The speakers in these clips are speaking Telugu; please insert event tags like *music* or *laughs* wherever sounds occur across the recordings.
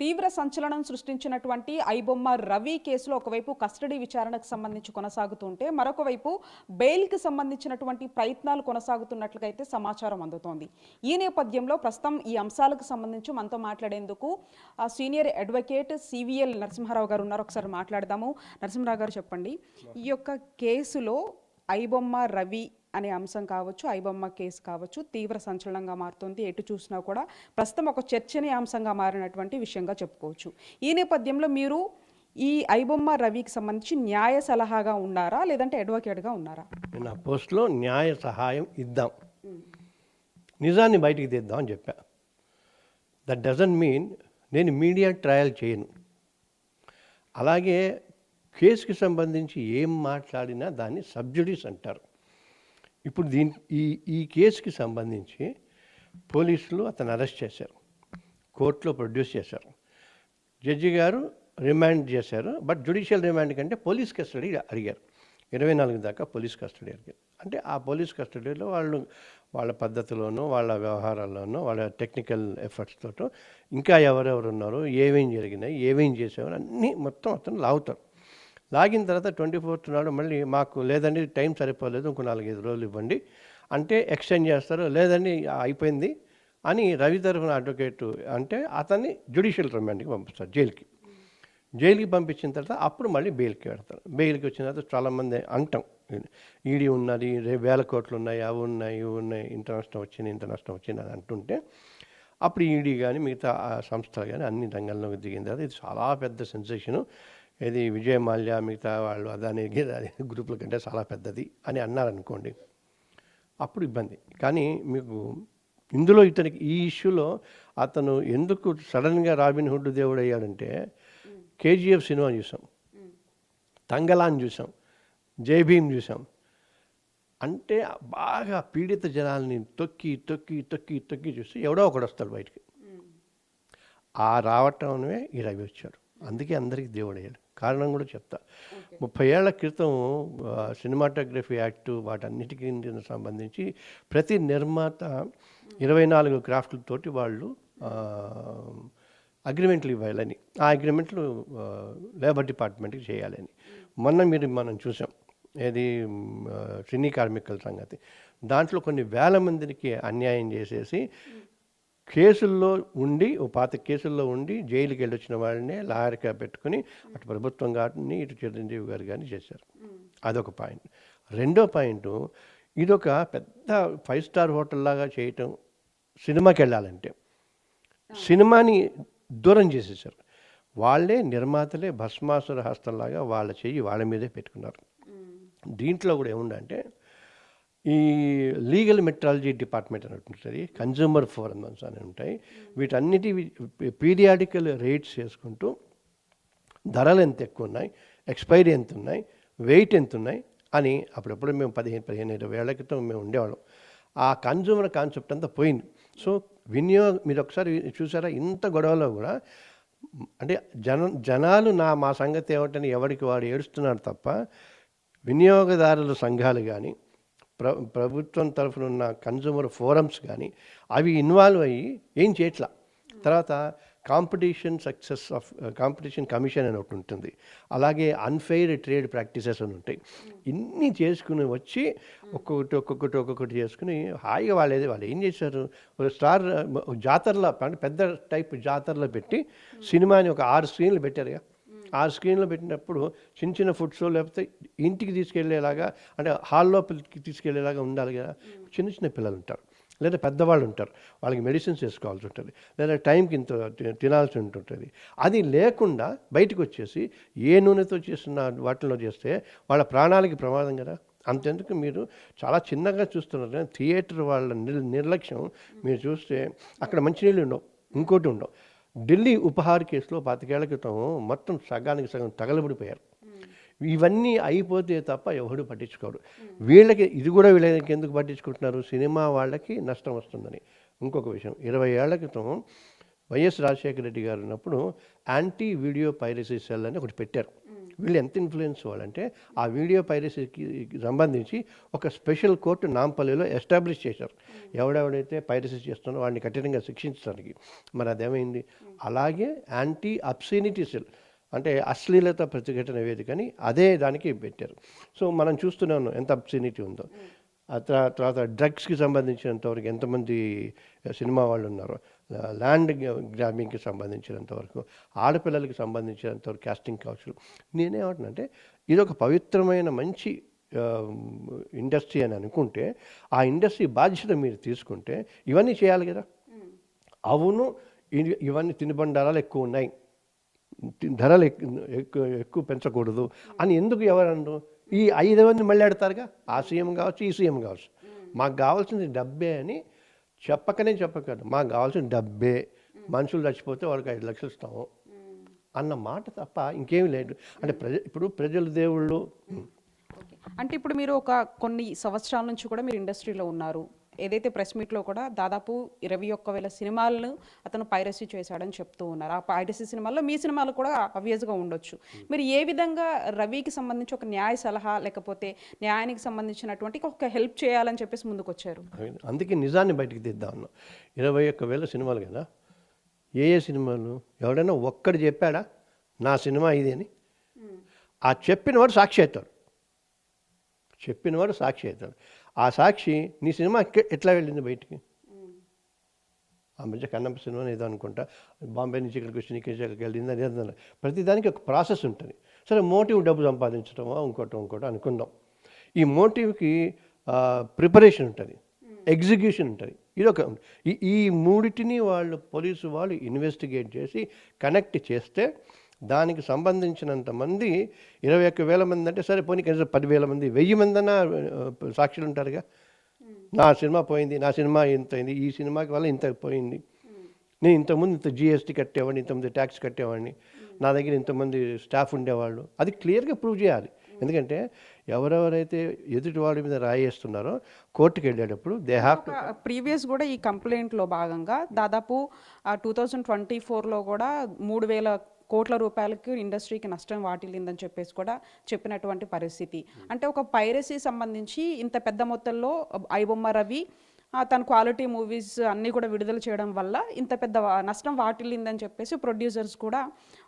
తీవ్ర సంచలనం సృష్టించినటువంటి ఐబొమ్మ రవి కేసులో ఒకవైపు కస్టడీ విచారణకు సంబంధించి కొనసాగుతుంటే మరొకవైపు బెయిల్కి సంబంధించినటువంటి ప్రయత్నాలు కొనసాగుతున్నట్లుగా అయితే సమాచారం అందుతోంది. ఈ నేపథ్యంలో ప్రస్తుతం ఈ అంశాలకు సంబంధించి మనతో మాట్లాడేందుకు ఆ, సీనియర్ అడ్వకేట్ సివిఎల్ నరసింహారావు గారు ఉన్నారు. ఒకసారి మాట్లాడదాము. నరసింహారావు గారు చెప్పండి. ఈ యొక్క కేసులో ఐబొమ్మ రవి అనే అంశం కావచ్చు ఐబొమ్మ కేసు కావచ్చు తీవ్ర సంచలనంగా మారుతుంది. ఎటు చూసినా కూడా ప్రస్తుతం ఒక చర్చనీయాంశంగా మారినటువంటి విషయంగా చెప్పుకోవచ్చు. ఈ నేపథ్యంలో మీరు ఈ ఐబొమ్మ రవికి సంబంధించి న్యాయ సలహాగా ఉన్నారా? లేదంటే అడ్వకేట్గా ఉన్నారా? నేను ఆ పోస్ట్లో న్యాయ సహాయం ఇద్దాం. నిజాన్ని బయటికి తీద్దాం అని చెప్పా. దట్ డజంట్ మీన్ నేను మీడియా ట్రయల్ చేయను. అలాగే కేసుకి సంబంధించి ఏం మాట్లాడినా దాన్ని సబ్జుడీస్ అంటారు. ఇప్పుడు దీని ఈ ఈ కేసుకి సంబంధించి పోలీసులు అతను అరెస్ట్ చేశారు. కోర్టులో ప్రొడ్యూస్ చేశారు. జడ్జి గారు రిమాండ్ చేశారు. బట్ జ్యుడిషియల్ రిమాండ్ కంటే పోలీస్ కస్టడీ అడిగారు. ఇరవై నాలుగు దాకా పోలీస్ కస్టడీ అడిగారు. అంటే ఆ పోలీస్ కస్టడీలో వాళ్ళు వాళ్ళ పద్ధతిలోనూ వాళ్ళ వ్యవహారాల్లోనూ వాళ్ళ టెక్నికల్ ఎఫర్ట్స్ తోటో ఇంకా ఎవరెవరు ఉన్నారు ఏమేం జరిగినాయి ఏమేం చేసేవారు అన్నీ మొత్తం అతను లాగుతారు లాగిన తర్వాత ట్వంటీ ఫోర్త్ నాడు మళ్ళీ మాకు లేదండి టైం సరిపోలేదు ఇంకో నాలుగైదు రోజులు ఇవ్వండి. అంటే ఎక్స్టెండ్ చేస్తారు లేదండి అయిపోయింది అని రవి తరఫున అడ్వకేట్ అంటే అతన్ని జ్యుడిషియల్ రిమాండ్కి పంపిస్తారు జైలుకి. జైలుకి పంపించిన తర్వాత అప్పుడు మళ్ళీ బెయిల్కి పెడతారు. బెయిల్కి వచ్చిన తర్వాత చాలామంది అంటాం ఈడీ ఉన్నది వేల కోట్లు ఉన్నాయి అవి ఉన్నాయి ఇవి ఉన్నాయి ఇంత నష్టం వచ్చింది ఇంత నష్టం వచ్చింది అని అంటుంటే అప్పుడు ఈడీ కానీ మిగతా ఆ సంస్థలు కానీ అన్ని రంగంలోకి దిగిన తర్వాత ఇది చాలా పెద్ద సెన్సేషను ఇది విజయ మాల్యా మిగతా వాళ్ళు అదాని గిదాని గ్రూపుల కంటే చాలా పెద్దది అని అన్నారనుకోండి అప్పుడు ఇబ్బంది. కానీ మీకు ఇందులో ఇతనికి ఈ ఇష్యూలో అతను ఎందుకు సడన్గా రాబిన్ హుడ్ దేవుడు అయ్యాడంటే కేజీఎఫ్ సినిమా చూసాం. తంగలాన్ చూసాం. జై చూసాం. అంటే బాగా పీడిత జనాల్ని తొక్కి తొక్కి తొక్కి తొక్కి చూస్తే ఎవడో ఒకడు వస్తాడు బయటికి. ఆ రావటమే ఈ రవి వచ్చాడు. అందుకే అందరికీ దేవుడు అయ్యాడు కారణం కూడా చెప్తా. ముప్పై ఏళ్ళ క్రితం సినిమాటోగ్రఫీ యాక్ట్ వాటన్నిటికీ సంబంధించి ప్రతి నిర్మాత ఇరవై నాలుగు క్రాఫ్ట్లతోటి వాళ్ళు అగ్రిమెంట్లు ఇవ్వాలని. ఆ అగ్రిమెంట్లు లేబర్ డిపార్ట్మెంట్కి చేయాలని. మొన్న మీరు మనం చూసాం. ఏది సినీ కార్మికుల సంగతి. దాంట్లో కొన్ని వేల మందికి అన్యాయం చేసేసి కేసుల్లో ఉండి ఓ పాత కేసుల్లో ఉండి జైలుకి వెళ్ళి వచ్చిన వాళ్ళనే లాయర్గా పెట్టుకుని అటు ప్రభుత్వం కానీ ఇటు చిరంజీవి గారు కానీ చేశారు. అదొక పాయింట్. రెండో పాయింట్ ఇదొక పెద్ద ఫైవ్ స్టార్ హోటల్ లాగా చేయటం సినిమాకి వెళ్ళాలంటే సినిమాని దూరం చేసేసారు వాళ్ళే నిర్మాతలే భస్మాసుర హస్తంలాగా వాళ్ళ చెయ్యి వాళ్ళ మీదే పెట్టుకున్నారు. దీంట్లో కూడా ఏముందంటే ఈ లీగల్ మెట్రాలజీ డిపార్ట్మెంట్ అని ఉంటుంది కన్జ్యూమర్ ఫోరమ్స్ అని ఉంటాయి. వీటన్నిటి పీరియాడికల్ రేట్స్ చేసుకుంటూ ధరలు ఎంత ఎక్కువ ఉన్నాయి ఎక్స్పైరీ ఎంత ఉన్నాయి వెయిట్ ఎంత ఉన్నాయి అని అప్పుడప్పుడు మేము పదిహేను పదిహేను ఇరవై ఏళ్ళ క్రితం మేము ఉండేవాళ్ళం. ఆ కన్జ్యూమర్ కాన్సెప్ట్ అంతా పోయింది. సో వినియోగ మీరు ఒకసారి చూసారా ఇంత గొడవలో కూడా అంటే జన జనాలు నా మా సంగతి ఏమిటని ఎవరికి వాడు ఏడుస్తున్నారు తప్ప వినియోగదారుల సంఘాలు కానీ ప్ర ప్రభుత్వం తరఫున ఉన్న కన్జ్యూమర్ ఫోరమ్స్ కానీ అవి ఇన్వాల్వ్ అయ్యి ఏం చేయట్లా? తర్వాత competition success of competition commission అని ఒకటి ఉంటుంది. అలాగే అన్ఫెయిర్ ట్రేడ్ ప్రాక్టీసెస్ అని ఉంటాయి. ఇన్ని చేసుకుని వచ్చి ఒక్కొక్కటి ఒక్కొక్కటి ఒక్కొక్కటి చేసుకుని హాయిగా వాళ్ళేది వాళ్ళు ఏం చేశారు? స్టార్ జాతరలో అంటే పెద్ద టైప్ జాతరలో పెట్టి సినిమాని ఒక ఆరు స్క్రీన్లు పెట్టారుగా. ఆరు స్క్రీన్లో పెట్టినప్పుడు చిన్న చిన్న ఫుడ్స్ లేకపోతే ఇంటికి తీసుకెళ్ళేలాగా అంటే హాల్ లోపలికి తీసుకెళ్ళేలాగా ఉండాలి కదా. చిన్న చిన్న పిల్లలు ఉంటారు. లేదా పెద్దవాళ్ళు ఉంటారు. వాళ్ళకి మెడిసిన్స్ వేసుకోవాల్సి ఉంటుంది. లేదా టైంకి ఇంత తినాల్సి ఉంటుంటుంది. అది లేకుండా బయటకు వచ్చేసి ఏ నూనెతో చేస్తున్న వాటిలో చేస్తే వాళ్ళ ప్రాణాలకి ప్రమాదం కదా. అంతెందుకు మీరు చాలా చిన్నగా చూస్తున్నారు కానీ థియేటర్ వాళ్ళ నిర్ నిర్లక్ష్యం. మీరు చూస్తే అక్కడ మంచినీళ్ళు ఉండవు. ఇంకోటి ఉండవు. ఢిల్లీ ఉపహార్ కేసులో పాతికేళ్ళ క్రితం మొత్తం సగానికి సగం తగలబడిపోయారు. ఇవన్నీ అయిపోతే తప్ప ఎవడు పట్టించుకోడు. వీళ్ళకి ఇది కూడా వీళ్ళకి ఎందుకు పట్టించుకుంటున్నారు? సినిమా వాళ్ళకి నష్టం వస్తుందని. ఇంకొక విషయం ఇరవై ఏళ్ళ క్రితం వైఎస్ రాజశేఖర రెడ్డి గారు ఉన్నప్పుడు యాంటీ వీడియో పైరసీ సెల్ అని ఒకటి పెట్టారు. వీళ్ళు ఎంత ఇన్ఫ్లుయెన్స్ వాళ్ళంటే ఆ వీడియో పైరసీకి సంబంధించి ఒక స్పెషల్ కోర్టు నాంపల్లిలో ఎస్టాబ్లిష్ చేశారు. ఎవడెవడైతే పైరసీ చేస్తున్నారో వాడిని కఠినంగా శిక్షించడానికి. మరి అదేమైంది? అలాగే యాంటీ అబ్సీనిటీ సెల్ అంటే అశ్లీలత ప్రతిఘటన వేదికని అదే దానికి పెట్టారు. సో మనం చూస్తూనే ఉన్నాం ఎంత అబ్సీనిటీ ఉందో. ఆ తర్వాత డ్రగ్స్కి సంబంధించినంతవరకు ఎంతమంది సినిమా వాళ్ళు ఉన్నారో ల్యాండ్ గ్రాబింగ్కి సంబంధించినంతవరకు ఆడపిల్లలకి సంబంధించినంతవరకు కాస్టింగ్ కావచ్చు నేనేమంటున్నానంటే ఇది ఒక పవిత్రమైన మంచి ఇండస్ట్రీ అని అనుకుంటే ఆ ఇండస్ట్రీ బాధ్యత మీరు తీసుకుంటే ఇవన్నీ చేయాలి కదా. అవును ఇవన్నీ తినుబండారాలు ఎక్కువ ఉన్నాయి. ధరలు ఎక్కువ ఎక్కువ పెంచకూడదు అని ఎందుకు ఎవరన్నారు ఈ ఐదు మంది మళ్ళీ ఆడతారుగా? ఆ సీఎం కావచ్చు ఈ సీఎం కావచ్చు. మాకు కావాల్సింది డబ్బే అని చెప్పకనే చెప్పకూడదు. మాకు కావాల్సిన డబ్బే. మనుషులు చచ్చిపోతే వాళ్ళకి ఐదు లక్షలు ఇస్తాము. అన్న మాట తప్ప ఇంకేమీ లేదు. అంటే ప్రజ ఇప్పుడు ప్రజలు దేవుళ్ళు. అంటే ఇప్పుడు మీరు ఒక కొన్ని సంవత్సరాల నుంచి కూడా మీరు ఇండస్ట్రీలో ఉన్నారు. ఏదైతే ప్రెస్ మీట్లో కూడా దాదాపు ఇరవై ఒక్క వేల సినిమాలను అతను పైరసీ చేశాడని చెప్తూ ఉన్నారు. ఆ పైరసీ సినిమాల్లో మీ సినిమాలు కూడా అబ్వియస్గా ఉండొచ్చు. మీరు ఏ విధంగా రవికి సంబంధించి ఒక న్యాయ సలహా లేకపోతే న్యాయానికి సంబంధించినటువంటి ఒక హెల్ప్ చేయాలని చెప్పేసి ముందుకు వచ్చారు అందుకే నిజాన్ని బయటికి తీద్దాం అన్నాం. ఇరవై ఒక్క వేల సినిమాలు కదా? ఏ ఏ సినిమాలు? ఎవడైనా ఒక్కడు చెప్పాడా? నా సినిమా ఇది అని? ఆ చెప్పినవాడు సాక్షి అవుతాడు. చెప్పినవాడు సాక్షి అవుతాడు. ఆ సాక్షి నీ సినిమా ఎట్లా వెళ్ళింది బయటికి? ఆ మధ్య కన్నప్ప సినిమా ఏదో అనుకుంటా. బాంబే నుంచి ఇక్కడికి వచ్చి నీకు ఇక్కడికి వెళ్ళింది అది అర్థం ప్రతిదానికి ఒక ప్రాసెస్ ఉంటుంది. సరే మోటివ్ డబ్బు సంపాదించడమో ఇంకోటో ఇంకోటో అనుకుందాం. ఈ మోటివ్కి ప్రిపరేషన్ ఉంటుంది. ఎగ్జిక్యూషన్ ఉంటుంది. ఇది ఒక ఈ ఈ మూడిటిని వాళ్ళు పోలీసు వాళ్ళు ఇన్వెస్టిగేట్ చేసి కనెక్ట్ చేస్తే దానికి సంబంధించినంత మంది ఇరవై ఒక్క వేల మంది అంటే సరే పోనీ కనీసం పదివేల మంది వెయ్యి మంది అన్న సాక్షులు ఉంటారుగా. నా సినిమా పోయింది నా సినిమా ఇంత అయింది ఈ సినిమాకి వల్ల ఇంత పోయింది. నేను ఇంతకుముందు ఇంత జిఎస్టీ కట్టేవాడిని ఇంతమంది ట్యాక్స్ కట్టేవాడిని. నా దగ్గర ఇంతమంది స్టాఫ్ ఉండేవాళ్ళు. అది క్లియర్గా ప్రూవ్ చేయాలి. ఎందుకంటే ఎవరెవరైతే ఎదుటి వాడి మీద రాయేస్తున్నారో కోర్టుకి వెళ్ళేటప్పుడు దే హ్యావ్ టు ప్రీవియస్ కూడా ఈ కంప్లైంట్లో భాగంగా దాదాపు టూ థౌజండ్ ట్వంటీ ఫోర్లో కూడా మూడు వేల కోట్ల రూపాయలకు ఇండస్ట్రీకి నష్టం వాటిల్లిందని చెప్పేసి కూడా చెప్పినటువంటి పరిస్థితి. అంటే ఒక పైరసీ సంబంధించి ఇంత పెద్ద మొత్తంలో ఐబొమ్మ రవి తన క్వాలిటీ మూవీస్ అన్నీ కూడా విడుదల చేయడం వల్ల ఇంత పెద్ద నష్టం వాటిల్లిందని చెప్పేసి ప్రొడ్యూసర్స్ కూడా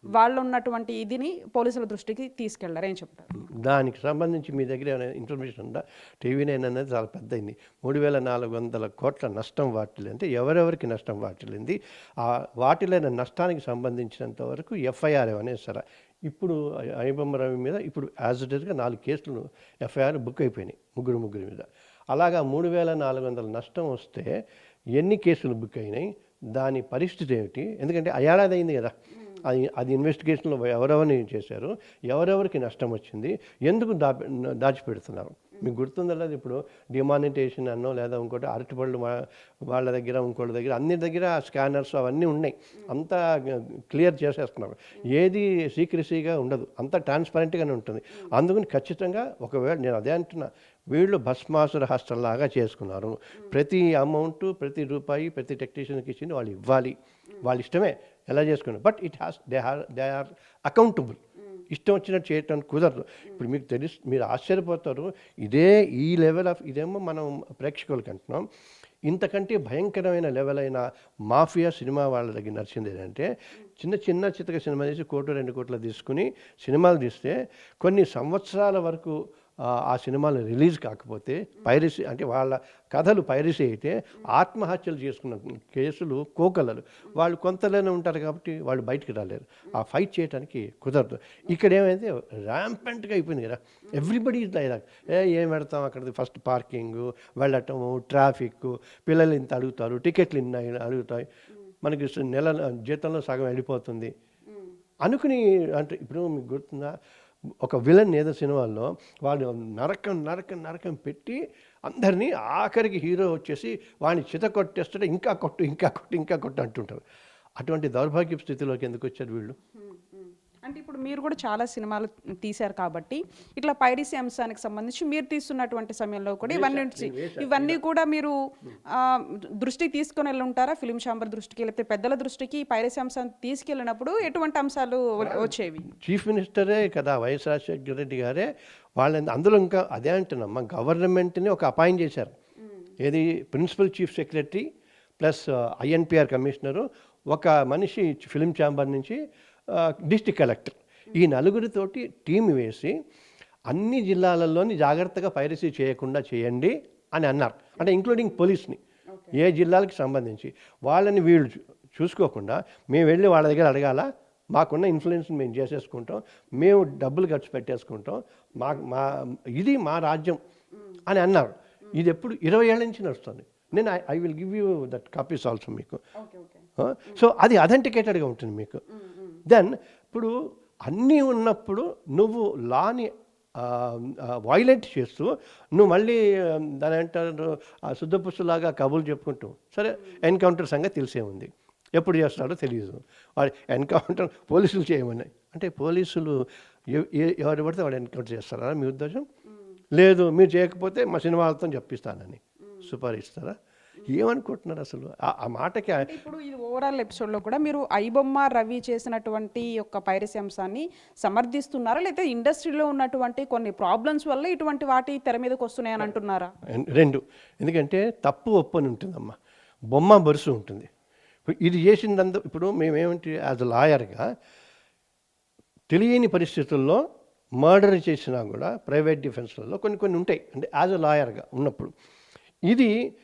వాళ్ళు ఉన్నటువంటి ఇదిని పోలీసుల దృష్టికి తీసుకెళ్ళారు ఏం చెప్తారు. దానికి సంబంధించి మీ దగ్గర ఏమైనా ఇన్ఫర్మేషన్ ఉందా? టీవీ నైన్ అనేది చాలా పెద్దయింది. మూడు వేల నాలుగు వందల కోట్ల నష్టం వాటిల్లి అంటే ఎవరెవరికి నష్టం వాటిల్లింది? ఆ వాటిలైన నష్టానికి సంబంధించినంత వరకు ఎఫ్ఐఆర్ ఏమనేది సరే. ఇప్పుడు అయ్యబొమ్మ రవి మీద ఇప్పుడు యాజ్ ఇట్ ఈస్గా నాలుగు కేసులు ఎఫ్ఐఆర్ బుక్ అయిపోయినాయి ముగ్గురు ముగ్గురు మీద. అలాగా మూడు వేల నాలుగు వందల నష్టం వస్తే ఎన్ని కేసులు బుక్ అయినాయి? దాని పరిస్థితి ఏమిటి? ఎందుకంటే ఏడాది అయింది కదా. అది అది ఇన్వెస్టిగేషన్లో ఎవరెవరిని చేశారు? ఎవరెవరికి నష్టం వచ్చింది? ఎందుకు దా దాచిపెడుతున్నారు? మీకు గుర్తుందా లేదు ఇప్పుడు డిమానిటేషన్ అన్నో లేదా ఇంకోటి అరటిపళ్ళు వాళ్ళ దగ్గర ఇంకోటి దగ్గర అన్ని దగ్గర స్కానర్స్ అవన్నీ ఉన్నాయి. అంతా క్లియర్ చేసేస్తున్నారు. ఏది సీక్రెసీగా ఉండదు. అంతా ట్రాన్స్పరెంట్గానే ఉంటుంది. అందుకని ఖచ్చితంగా ఒకవేళ నేను అదే అంటున్నా వీళ్ళు భస్మాసుర హస్తంలాగా చేసుకున్నారు. ప్రతి అమౌంట్ ప్రతి రూపాయి ప్రతి టెక్నీషియన్కి ఇచ్చింది వాళ్ళు ఇవ్వాలి. వాళ్ళ ఇష్టమే ఎలా చేసుకున్నారు. But it has they are they are accountable ఇష్టం వచ్చినట్టు చేయటానికి కుదరదు. ఇప్పుడు మీకు తెలుసు మీరు ఆశ్చర్యపోతారు ఇదే ఈ లెవెల్ ఆఫ్ ఇదేమో మనం ప్రేక్షకులకి అంటున్నాం. ఇంతకంటే భయంకరమైన లెవెల్ అయిన మాఫియా సినిమా వాళ్ళ దగ్గర నడిచింది ఏంటంటే చిన్న చిన్న చిత్ర సినిమా తీసి కోటి రెండు కోట్లు తీసుకుని సినిమాలు తీస్తే కొన్ని సంవత్సరాల వరకు ఆ, సినిమాలు రిలీజ్ కాకపోతే పైరసీ అంటే వాళ్ళ కథలు పైరసీ అయితే ఆత్మహత్యలు చేసుకున్న కేసులు కోకలలు. వాళ్ళు కొంతలోనే ఉంటారు కాబట్టి వాళ్ళు బయటికి రాలేరు. ఆ ఫైట్ చేయడానికి కుదరదు. ఇక్కడ ఏమైతే ర్యాంపెంట్గా అయిపోయింది కదా. ఎవ్రీబడి ఇస్ లైక్ ఏ ఏం పెడతాం అక్కడ ఫస్ట్ పార్కింగ్ వెళ్ళటము ట్రాఫిక్ పిల్లలు ఇంత అడుగుతారు టికెట్లు ఇన్ని అడుగుతాయి. మనకి నెల జీతంలో సగం వెళ్ళిపోతుంది. అనుకుని అంటే ఇప్పుడు మీకు గుర్తుందా? ఒక విలన్ ఏదో సినిమాల్లో వాళ్ళు నరకం నరకం నరకం పెట్టి అందరినీ ఆఖరికి హీరో వచ్చేసి వాడిని చిత కొట్టేస్తుంటే ఇంకా కొట్టు ఇంకా కొట్టు ఇంకా కొట్టు అంటుంటారు. అటువంటి దౌర్భాగ్య స్థితిలోకి ఎందుకు వచ్చారు వీళ్ళు? అంటే ఇప్పుడు మీరు కూడా చాలా సినిమాలు తీశారు కాబట్టి ఇట్లా పైరసీ అంశానికి సంబంధించి మీరు తీస్తున్నటువంటి సమయంలో కూడా ఇవన్నీ ఇవన్నీ కూడా మీరు దృష్టికి తీసుకొని వెళ్ళి ఉంటారా? ఫిలిం ఛాంబర్ దృష్టికి లేకపోతే పెద్దల దృష్టికి పైరసీ అంశాన్ని తీసుకెళ్ళినప్పుడు ఎటువంటి అంశాలు వచ్చేవి? చీఫ్ మినిస్టరే కదా వైఎస్ రాజశేఖర రెడ్డి గారే. వాళ్ళని అందులో ఇంకా అదే అంటున్నామ్మా గవర్నమెంట్ని ఒక అపాయింట్ చేశారు. ఏది? Principal chief secretary plus INPR commissioner. ఒక మనిషి ఫిలిం ఛాంబర్ నుంచి డిస్టిక్ కలెక్టర్. ఈ నలుగురితోటి టీం వేసి అన్ని జిల్లాలలోని జాగ్రత్తగా పైరసీ చేయకుండా చేయండి అని అన్నారు. అంటే ఇంక్లూడింగ్ పోలీస్ని. ఏ జిల్లాలకు సంబంధించి వాళ్ళని వీళ్ళు చూసుకోకుండా మేము వెళ్ళి వాళ్ళ దగ్గర అడగాల? మాకున్న ఇన్ఫ్లుయెన్స్ మేము చేసేసుకుంటాం. మేము డబ్బులు ఖర్చు పెట్టేసుకుంటాం. మా మా ఇది మా రాజ్యం అని అన్నారు. ఇది ఎప్పుడు ఇరవై ఏళ్ళ నుంచి నడుస్తుంది. నేను I will give you that copies also మీకు. సో అది అథెంటికేటెడ్గా ఉంటుంది మీకు. దెన్ ఇప్పుడు అన్నీ ఉన్నప్పుడు నువ్వు లాని వైలెంట్ చేస్తూ నువ్వు మళ్ళీ దాని అంటారు శుద్ధపుస్తులాగా కబుర్లు చెప్పుకుంటూ సరే ఎన్కౌంటర్ సంగతి తెలిసే ఉంది. ఎప్పుడు చేస్తారో తెలియదు వాడు ఎన్కౌంటర్ పోలీసులు చేయమని అంటే పోలీసులు ఎవరు పడితే వాడు ఎన్కౌంటర్ చేస్తారా? మీ ఉద్దేశం? లేదు మీరు చేయకపోతే మా సినిమాలతో చెప్పిస్తానని. సుపారిస్తారా? ఏమనుకుంటున్నారు అసలు? ఆ- మాటకి ఇప్పుడు ఇది ఓవరాల్ ఎపిసోడ్లో కూడా మీరు ఐబొమ్మ రవి చేసినటువంటి యొక్క పైరసీ అంశాన్ని సమర్థిస్తున్నారా? లేకపోతే ఇండస్ట్రీలో ఉన్నటువంటి కొన్ని ప్రాబ్లమ్స్ వల్ల ఇటువంటి వాటి తెర మీదకి వస్తున్నాయని అంటున్నారా? రెండు. ఎందుకంటే తప్పు ఒప్పు అని ఉంటుందమ్మా. బొమ్మ బరుసు ఉంటుంది. ఇది చేసిందంత ఇప్పుడు మేమేమిటి యాజ్ అ లాయర్గా తెలియని పరిస్థితుల్లో మర్డర్ చేసినా కూడా ప్రైవేట్ డిఫెన్స్లలో కొన్ని కొన్ని ఉంటాయి. అంటే యాజ్ అ లాయర్గా ఉన్నప్పుడు. ఇది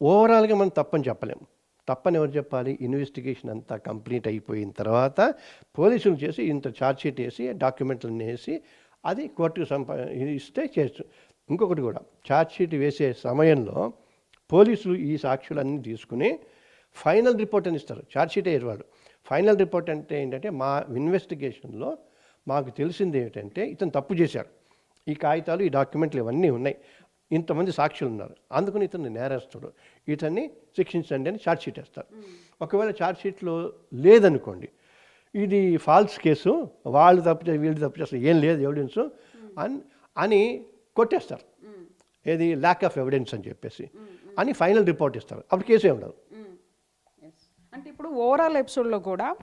ఓవరాల్గా మనం తప్పని చెప్పలేము తప్పని ఎవరు చెప్పాలి? ఇన్వెస్టిగేషన్ అంతా కంప్లీట్ అయిపోయిన తర్వాత పోలీసులు చేసి ఇంత ఛార్జ్షీట్ వేసి డాక్యుమెంట్లన్నీ వేసి అది కోర్టుకు సంపా ఇస్తే చేయొచ్చు ఇంకొకటి కూడా ఛార్జ్షీట్ వేసే సమయంలో పోలీసులు ఈ సాక్షులన్నీ తీసుకుని ఫైనల్ రిపోర్ట్ అని ఇస్తారు. ఛార్జ్షీట్ వేయరు వాళ్ళు ఫైనల్ రిపోర్ట్ అంటే ఏంటంటే మా ఇన్వెస్టిగేషన్లో మాకు తెలిసింది ఏమిటంటే ఇతను తప్పు చేశారు ఈ కాగితాలు ఈ డాక్యుమెంట్లు ఇవన్నీ ఉన్నాయి. ఇంతమంది సాక్షులు ఉన్నారు అందుకని ఇతన్ని నేరస్తుడు. ఇతన్ని శిక్షించండి అని ఛార్జ్ షీట్ వేస్తారు. ఒకవేళ ఛార్జ్ షీట్లో లేదనుకోండి ఇది ఫాల్స్ కేసు వాళ్ళు తప్పు చేసి వీళ్ళు తప్పు చేస్తారు ఏం లేదు ఎవిడెన్స్ అని అని కొట్టేస్తారు. ఏది? ల్యాక్ ఆఫ్ ఎవిడెన్స్ అని చెప్పేసి. అని ఫైనల్ రిపోర్ట్ ఇస్తారు. అప్పుడు కేసు ఏమి ఉండదు. అంటే ఇప్పుడు ఓవరాల్ ఎపిసోడ్లో కూడా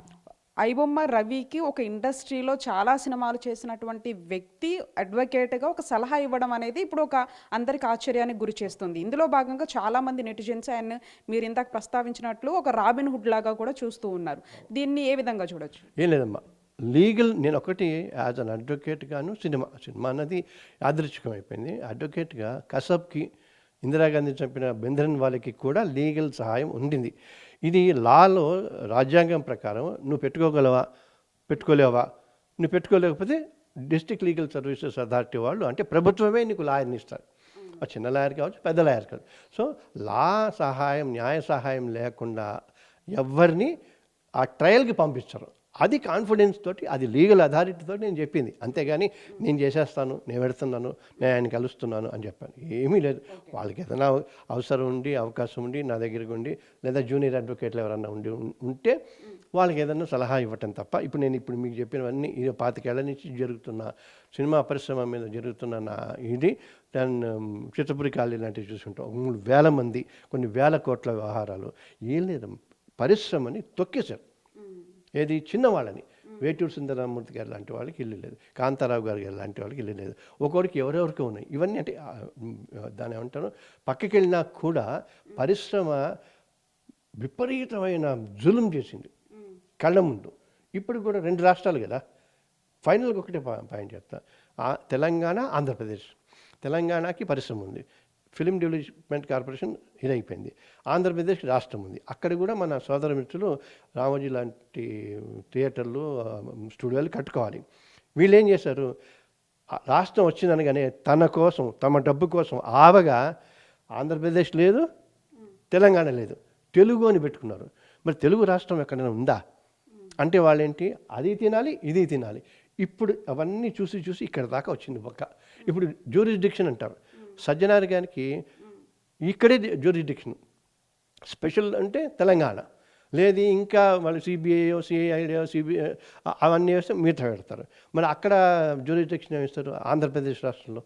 ఐబొమ్మ రవికి ఒక ఇండస్ట్రీలో చాలా సినిమాలు చేసినటువంటి వ్యక్తి అడ్వకేట్గా ఒక సలహా ఇవ్వడం అనేది ఇప్పుడు ఒక అందరికి ఆశ్చర్యానికి గురి చేస్తుంది. ఇందులో భాగంగా చాలామంది నెటిజన్స్ ఆయన మీరు ఇందాక ప్రస్తావించినట్లు ఒక రాబిన్ హుడ్ లాగా కూడా చూస్తూ ఉన్నారు. దీన్ని ఏ విధంగా చూడొచ్చు? ఏం లేదమ్మా. లీగల్ నేను ఒకటి యాజ్ అన్ అడ్వకేట్గాను సినిమా సినిమా అన్నది యాదృచ్ఛికం అయిపోయింది అడ్వకేట్గా కసబ్కి ఇందిరాగాంధీ చంపిన బెందరన్ వాళ్ళకి కూడా లీగల్ సహాయం ఉండింది. ఇది లాలో రాజ్యాంగం ప్రకారం నువ్వు పెట్టుకోగలవా? పెట్టుకోలేవా? నువ్వు పెట్టుకోలేకపోతే డిస్ట్రిక్ట్ లీగల్ సర్వీసెస్ అథారిటీ వాళ్ళు అంటే ప్రభుత్వమే నీకు లాయర్ని ఇస్తారు. ఆ చిన్న లాయర్ కావచ్చు పెద్ద లాయర్ కావచ్చు. సో లా సహాయం న్యాయ సహాయం లేకుండా ఎవరిని ఆ ట్రయల్కి పంపించరు. అది కాన్ఫిడెన్స్ తోటి అది లీగల్ అథారిటీతో నేను చెప్పింది. అంతేగాని నేను చేసేస్తాను నేను పెడుతున్నాను నేను ఆయన కలుస్తున్నాను అని చెప్పాను. ఏమీ లేదు. వాళ్ళకి ఏదైనా అవసరం ఉండి అవకాశం ఉండి నా దగ్గరికి ఉండి లేదా జూనియర్ అడ్వకేట్లు ఎవరన్నా ఉండి ఉంటే వాళ్ళకి ఏదైనా సలహా ఇవ్వటం తప్ప ఇప్పుడు నేను ఇప్పుడు మీకు చెప్పినవన్నీ ఇది పాతికేళ్ళ నుంచి జరుగుతున్న సినిమా పరిశ్రమ మీద జరుగుతున్న నా ఇది దాన్ని చిత్తపురి కాళీ లాంటివి చూసుకుంటాం. మూడు వేల మంది కొన్ని వేల కోట్ల వ్యవహారాలు. ఏం లేదు పరిశ్రమని తొక్కేశారు. ఏది? చిన్నవాళ్ళని వేటూరు సుందరరామూర్తి గారు లాంటి వాళ్ళకి ఇల్లు లేదు. కాంతారావు గారు గారు లాంటి వాళ్ళకి ఇల్లు లేదు. ఒక్కొక్కరికి ఎవరెవరికి ఉన్నాయి? ఇవన్నీ అంటే దాని ఏమంటారు? పక్కకి వెళ్ళినా కూడా పరిశ్రమ విపరీతమైన జులుం చేసింది. కళ్ళ ముందు. ఇప్పుడు కూడా రెండు రాష్ట్రాలు కదా. ఫైనల్గా ఒకటే పాయింట్ చెప్తా. తెలంగాణ ఆంధ్రప్రదేశ్. తెలంగాణకి పరిశ్రమ ఉంది. ఫిలిం డెవలప్మెంట్ కార్పొరేషన్ ఇదైపోయింది. ఆంధ్రప్రదేశ్ రాష్ట్రం ఉంది. అక్కడ కూడా మన సోదర మిత్రులు రామోజీ లాంటి థియేటర్లు స్టూడియోలు కట్టుకోవాలి. వీళ్ళు ఏం చేశారు రాష్ట్రం వచ్చిందనగానే తన కోసం తమ డబ్బు కోసం ఆవగా ఆంధ్రప్రదేశ్ లేదు తెలంగాణ లేదు. తెలుగు అని పెట్టుకున్నారు. మరి తెలుగు రాష్ట్రం ఎక్కడైనా ఉందా? అంటే వాళ్ళేంటి? అది తినాలి ఇది తినాలి. ఇప్పుడు అవన్నీ చూసి చూసి ఇక్కడ దాకా వచ్చింది ఒక్క ఇప్పుడు జ్యూరిస్డిక్షన్ అంటారు. సజ్జనార్ గారికి ఇక్కడే జ్యూరిడిక్షన్ స్పెషల్ అంటే తెలంగాణ. లేదు ఇంకా వాళ్ళు సిబిఐయో సిఐడియో సిబిఐ అవన్నీ వేస్తే మిగతా పెడతారు. మరి అక్కడ జ్యూరిడిక్షన్ ఇస్తారు? ఆంధ్రప్రదేశ్ రాష్ట్రంలో.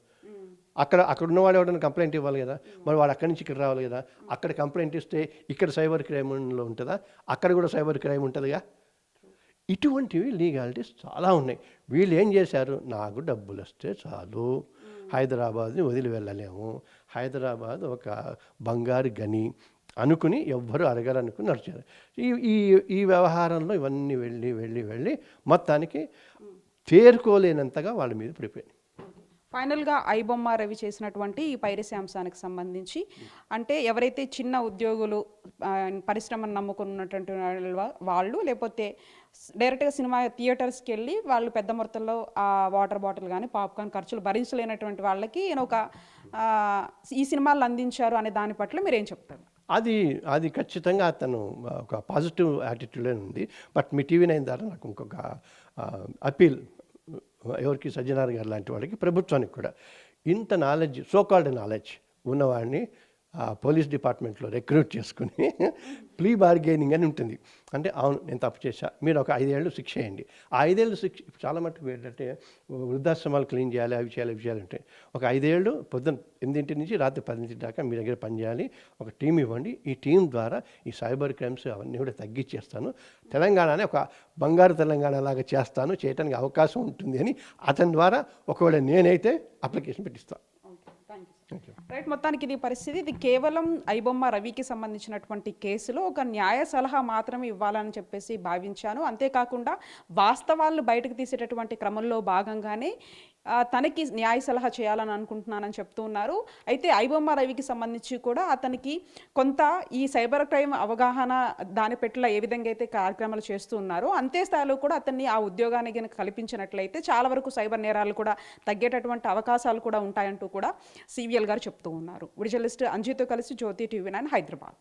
అక్కడ అక్కడ ఉన్నవాడు ఎవరైనా కంప్లైంట్ ఇవ్వాలి కదా? మరి వాడు అక్కడి నుంచి ఇక్కడ రావాలి కదా? అక్కడ కంప్లైంట్ ఇస్తే ఇక్కడ సైబర్ క్రైమ్లో ఉంటుందా? అక్కడ కూడా సైబర్ క్రైమ్ ఉంటుందిగా? ఇటువంటివి లీగాలిటీస్ చాలా ఉన్నాయి. వీళ్ళు ఏం చేశారు? నాకు డబ్బులు వస్తే చాలు. హైదరాబాద్ని వదిలి వెళ్ళలేము. హైదరాబాద్ ఒక బంగారు గని అనుకుని ఎవ్వరు అడగరు అనుకుని నడిచారు. ఈ ఈ ఈ వ్యవహారంలో ఇవన్నీ వెళ్ళి వెళ్ళి వెళ్ళి మొత్తానికి తేరుకోలేనంతగా వాళ్ళ మీద పడిపోయింది ఫైనల్గా ఐబొమ్మ రవి చేసినటువంటి ఈ పైరసీ అంశానికి సంబంధించి అంటే ఎవరైతే చిన్న ఉద్యోగులు పరిశ్రమను నమ్ముకున్నటువంటి వాళ్ళు లేకపోతే డైరెక్ట్గా సినిమా థియేటర్స్కి వెళ్ళి వాళ్ళు పెద్ద మొత్తంలో ఆ వాటర్ బాటిల్ కానీ పాప్కార్న్ ఖర్చులు భరించలేనటువంటి వాళ్ళకి నేను ఒక ఈ సినిమాలు అందించారు అనే దాని పట్ల మీరు ఏం చెప్తారు? అది అది ఖచ్చితంగా అతను ఒక పాజిటివ్ యాటిట్యూడే ఉంది. బట్ మీ టీవీ నైన్ ద్వారా నాకు ఇంకొక అపీల్ ఎవరికి సజ్జనార్ గారు లాంటి వాళ్ళకి ప్రభుత్వానికి కూడా ఇంత నాలెడ్జ్ సోకాల్డ్ నాలెడ్జ్ ఉన్నవాడిని పోలీస్ డిపార్ట్మెంట్లో రిక్రూట్ చేసుకుని *laughs* ప్లీ బార్గెనింగ్ అని ఉంటుంది. అంటే అవును నేను తప్పు చేశా. మీరు ఒక ఐదేళ్ళు శిక్ష వేయండి. ఆ ఐదేళ్ళు శిక్ష చాలా మటుకు ఏంటంటే వృద్ధాశ్రమాలు క్లీన్ చేయాలి అవి చేయాలి అవి చేయాలి అంటే ఒక ఐదేళ్ళు పొద్దున్న ఎనిమిదింటి నుంచి రాత్రి పదింటి దాకా మీ దగ్గర పని చేయాలి ఒక టీం ఇవ్వండి. ఈ టీం ద్వారా ఈ సైబర్ క్రైమ్స్ అవన్నీ కూడా తగ్గించేస్తాను. తెలంగాణనే ఒక బంగారు తెలంగాణ లాగా చేస్తాను. చేయడానికి అవకాశం ఉంటుంది అని అతని ద్వారా ఒకవేళ నేనైతే అప్లికేషన్ పెట్టిస్తాను రైట్ మొత్తానికి ఇది పరిస్థితి. ఇది కేవలం ఐబొమ్మ రవికి సంబంధించినటువంటి కేసులో ఒక న్యాయ సలహా మాత్రమే ఇవ్వాలని చెప్పేసి భావించాను. అంతేకాకుండా వాస్తవాలను బయటకు తీసేటటువంటి క్రమంలో భాగంగానే తనకి న్యాయ సలహా చేయాలని అనుకుంటున్నానని చెప్తూ ఉన్నారు. అయితే ఐబొమ్మ రవికి సంబంధించి కూడా అతనికి కొంత ఈ సైబర్ క్రైమ్ అవగాహన దాని పెట్ల ఏ విధంగా అయితే కార్యక్రమాలు చేస్తూ ఉన్నారో అంతే స్థాయిలో కూడా అతన్ని ఆ ఉద్యోగాన్ని కనుక కల్పించినట్లయితే చాలా వరకు సైబర్ నేరాలు కూడా తగ్గేటటువంటి అవకాశాలు కూడా ఉంటాయంటూ కూడా సివిఎల్ గారు చెప్తూ ఉన్నారు. విడిజలిస్ట్ అంజీతో కలిసి జ్యోతి టీవీ నైన్ హైదరాబాద్.